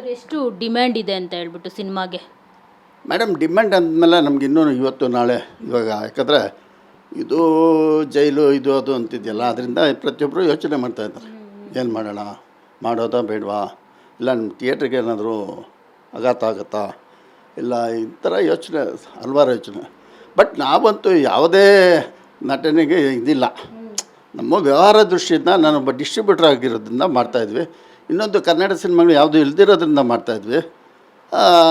Sir ಎಷ್ಟು demand ಇದೆ ಅಂತ ಹೇಳ್ಬಿಟ್ಟು ಸಿನಿಮಾಗೆ? ಮೇಡಮ್ ಡಿಮ್ಯಾಂಡ್ ಅಂದಮೇಲೆ ನಮ್ಗೆ ಇನ್ನೂ ಇವತ್ತು ನಾಳೆ ಇವಾಗ ಯಾಕಂದರೆ ಇದು ಜೈಲು ಇದು ಅದು ಅಂತಿದೆಯಲ್ಲ ಅದರಿಂದ ಪ್ರತಿಯೊಬ್ಬರು ಯೋಚನೆ ಮಾಡ್ತಾ ಇದ್ದಾರೆ. ಏನು ಮಾಡೋಣ? ಮಾಡೋದಾ ಬೇಡವಾ? ಇಲ್ಲ ನಮ್ಮ ಥಿಯೇಟ್ರಿಗೆ ಏನಾದರೂ ಆಘಾತ ಆಗುತ್ತಾ? ಇಲ್ಲ ಈ ಥರ ಯೋಚನೆ ಹಲವಾರು ಯೋಚನೆ. ಬಟ್ ನಾವಂತೂ ಯಾವುದೇ ನಟನೆಗೆ ಇದಿಲ್ಲ. ನಮ್ಮ ವ್ಯವಹಾರ ದೃಷ್ಟಿಯಿಂದ ನಾನೊಬ್ಬ ಡಿಸ್ಟ್ರಿಬ್ಯೂಟರ್ ಆಗಿರೋದ್ರಿಂದ ಮಾಡ್ತಾಯಿದ್ವಿ ಇನ್ನೊಂದು ಕನ್ನಡ ಸಿನಿಮಾಗಳು ಯಾವುದು ಇಲ್ದಿರೋದ್ರಿಂದ ಮಾಡ್ತಾಯಿದ್ವಿ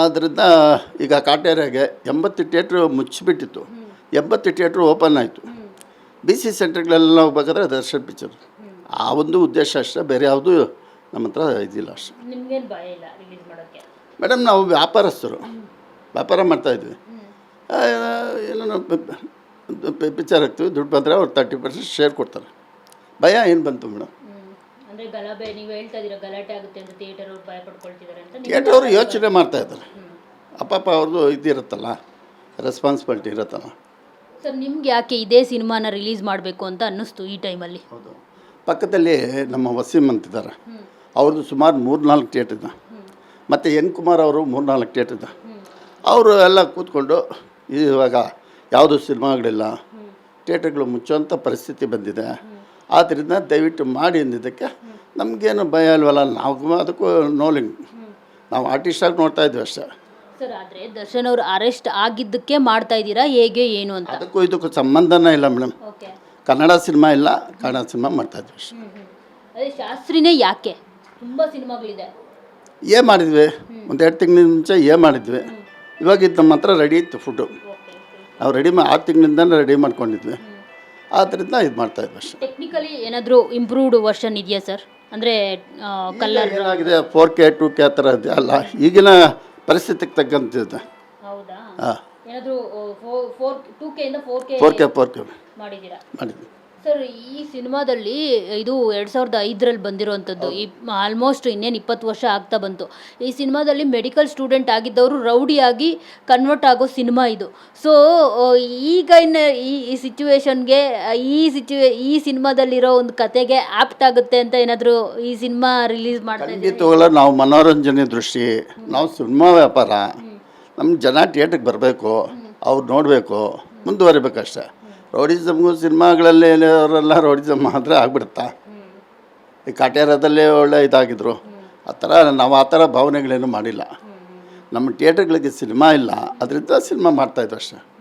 ಅದರಿಂದ ಈಗ ಕಾಟೇರಿಯಾಗೆ ಎಂಬತ್ತು ಥಿಯೇಟ್ರು ಮುಚ್ಚಿಬಿಟ್ಟಿತ್ತು. ಎಂಬತ್ತು ಥಿಯೇಟ್ರು ಓಪನ್ ಆಯಿತು. ಬಿ ಸಿ ಸೆಂಟರ್ಗಳೆಲ್ಲ ಹೋಗ್ಬೇಕಾದ್ರೆ ದರ್ಶನ್ ಪಿಕ್ಚರ್. ಆ ಒಂದು ಉದ್ದೇಶ ಅಷ್ಟೇ ಬೇರೆ ಯಾವುದೂ ನಮ್ಮ ಹತ್ರ ಇದಿಲ್ಲ ಅಷ್ಟೇ. ಮೇಡಮ್ ನಾವು ವ್ಯಾಪಾರಸ್ಥರು. ವ್ಯಾಪಾರ ಮಾಡ್ತಾಯಿದ್ವಿ ಏನೋ ಪಿಕ್ಚರ್ ಹಾಕ್ತೀವಿ ದುಡ್ಡು ಬಂದರೆ ಅವ್ರು ತರ್ಟಿ ಪರ್ಸೆಂಟ್ ಶೇರ್ ಕೊಡ್ತಾರೆ. ಭಯ ಏನು ಬಂತು ಮೇಡಮ್? ಅಂದರೆ ನೀವು ಹೇಳ್ತಾ ಇದ್ದೀರಾ ಗಲಾಟೆ ಆಗುತ್ತೆ ಅಂತ ಥಿಯೇಟರ್ ಅವ್ರು ಭಯ ಪಡ್ಕೊಳ್ತಿದ್ದಾರೆ ಅಂತ ಥಿಯೇಟರ್ ಅವರು ಯೋಚನೆ ಮಾಡ್ತಾ ಇದ್ದಾರೆ. ಅಪ್ಪಪ್ಪ ಅವ್ರದ್ದು ಇದಿರುತ್ತಲ್ಲ ರೆಸ್ಪಾನ್ಸಿಬಿಲಿಟಿ ಇರುತ್ತಲ್ಲ. ಸರ್ ನಿಮ್ಗೆ ಯಾಕೆ ಇದೇ ಸಿನಿಮಾನ ರಿಲೀಸ್ ಮಾಡಬೇಕು ಅಂತ ಅನ್ನಿಸ್ತು ಈ ಟೈಮಲ್ಲಿ? ಹೌದು. ಪಕ್ಕದಲ್ಲಿ ನಮ್ಮ ವಸೀಂ ಅಂತಿದ್ದಾರೆ ಅವ್ರದ್ದು ಸುಮಾರು ಮೂರು ನಾಲ್ಕು ಥಿಯೇಟ್ರ್ ಇದೆ ಮತ್ತು ಎನ್ ಕುಮಾರ್ ಅವರು ಮೂರು ನಾಲ್ಕು ಥಿಯೇಟರ್ ಇದೆ ಅವರು ಎಲ್ಲ ಕೂತ್ಕೊಂಡು ಇವಾಗ ಯಾವುದು ಸಿನಿಮಾಗಳಿಲ್ಲ ಥಿಯೇಟರ್ಗಳು ಮುಚ್ಚುವಂಥ ಪರಿಸ್ಥಿತಿ ಬಂದಿದೆ. ಆದ್ದರಿಂದ ದಯವಿಟ್ಟು ಮಾಡಿ ಅಂದಿದ್ದಕ್ಕೆ ನಮಗೇನು ಭಯ ಇಲ್ವಲ್ಲ ನಾವು ಅದಕ್ಕೂ ನೋಲಿಂಗ್ ನಾವು ಆರ್ಟಿಸ್ಟಾಗಿ ನೋಡ್ತಾ ಇದ್ವಿ ಅಷ್ಟೇ. ಸರ್ ಆದರೆ ದರ್ಶನ್ ಅವರು ಅರೆಸ್ಟ್ ಆಗಿದ್ದಕ್ಕೆ ಮಾಡ್ತಾ ಇದ್ದೀರಾ ಹೇಗೆ ಏನು ಅಂತ? ಅದಕ್ಕೂ ಇದಕ್ಕೂ ಸಂಬಂಧನೇ ಇಲ್ಲ ಮೇಡಮ್. ಕನ್ನಡ ಸಿನಿಮಾ ಇಲ್ಲ ಕನ್ನಡ ಸಿನಿಮಾ ಮಾಡ್ತಾಯಿದ್ವಿ ಅಷ್ಟೇ. ಅದೇ ಶಾಸ್ತ್ರಿನೇ ಯಾಕೆ? ತುಂಬ ಸಿನಿಮಾಗಳಿದೆ. ಏ ಮಾಡಿದ್ವಿ. ಒಂದು ಎರಡು ತಿಂಗಳಿನ ಮುಂಚೆ ಏನು ಮಾಡಿದ್ವಿ. ಇವಾಗ ಇದು ನಮ್ಮ ಹತ್ರ ರೆಡಿ ಇತ್ತು ಫುಡ್ಡು ನಾವು ರೆಡಿ ಮಾ ಆರು ತಿಂಗಳಿಂದ ರೆಡಿ ಮಾಡ್ಕೊಂಡಿದ್ವಿ. ಆದ್ದರಿಂದ ಇದು ಮಾಡ್ತಾಯಿದ್ವಿ ಅಷ್ಟೇ. ಟೆಕ್ನಿಕಲಿ ಏನಾದರೂ ಇಂಪ್ರೂವ್ಡ್ ವರ್ಷನ್ ಇದೆಯಾ ಸರ್ ಅಂದರೆ ಕಲರ್ ಏನಾಗಿದೆ ಫೋರ್ ಕೆ ಟು ಕೆ ಆ ಥರ ಇದೆ. ಅಲ್ಲ ಈಗಿನ ಪರಿಸ್ಥಿತಿಗೆ ತಕ್ಕಂತಿದೆ ಹೌದಾ? ಹಾಂ. ಏನಾದರೂ ಫೋರ್ ಟೂ ಕೆ ಇಂದ four K four K four K ಮಾಡಿದ್ದೀರಾ? ಮಾಡಿದ್ವಿ ಸರ್ ಈ ಸಿನಿಮಾದಲ್ಲಿ ಇದು ಎರಡು ಸಾವಿರದ ಐದರಲ್ಲಿ ಬಂದಿರುವಂಥದ್ದು. ಈ ಆಲ್ಮೋಸ್ಟ್ ಇನ್ನೇನು ಇಪ್ಪತ್ತು ವರ್ಷ ಆಗ್ತಾ ಬಂತು. ಈ ಸಿನಿಮಾದಲ್ಲಿ ಮೆಡಿಕಲ್ ಸ್ಟೂಡೆಂಟ್ ಆಗಿದ್ದವರು ರೌಡಿಯಾಗಿ ಕನ್ವರ್ಟ್ ಆಗೋ ಸಿನಿಮಾ ಇದು. ಸೊ ಈಗ ಇನ್ನು ಈ ಈ ಸಿಚುವೇಶನ್ಗೆ ಈ ಸಿಚುವೇ ಈ ಸಿನಿಮಾದಲ್ಲಿರೋ ಒಂದು ಕತೆಗೆ ಆಪ್ಟ್ ಆಗುತ್ತೆ ಅಂತ ಏನಾದರೂ ಈ ಸಿನಿಮಾ ರಿಲೀಸ್ ಮಾಡ್ತಾ? ನಾವು ಮನೋರಂಜನೆ ದೃಷ್ಟಿ ನಾವು ಸಿನಿಮಾ ವ್ಯಾಪಾರ ನಮ್ಮ ಜನ ಥಿಯೇಟ್ರಿಗೆ ಬರಬೇಕು ಅವ್ರು ನೋಡಬೇಕು ಮುಂದುವರಿಬೇಕಷ್ಟೆ. ರೌಡಿಸಮ್ಗೂ ಸಿನಿಮಾಗಳಲ್ಲಿ ಅವರೆಲ್ಲ ರೌಡಿಸಮ್ ಆದರೆ ಆಗ್ಬಿಡುತ್ತಾ? ಈ ಕಾಟೇರದಲ್ಲೇ ಒಳ್ಳೆ ಇದಾಗಿದ್ರು. ಆ ಥರ ನಾವು ಆ ಥರ ಭಾವನೆಗಳೇನು ಮಾಡಿಲ್ಲ. ನಮ್ಮ ಥಿಯೇಟ್ರ್ಗಳಿಗೆ ಸಿನಿಮಾ ಇಲ್ಲ. ಅದರಿಂದ ಸಿನಿಮಾ ಮಾಡ್ತಾಯಿದ್ರು ಅಷ್ಟೇ.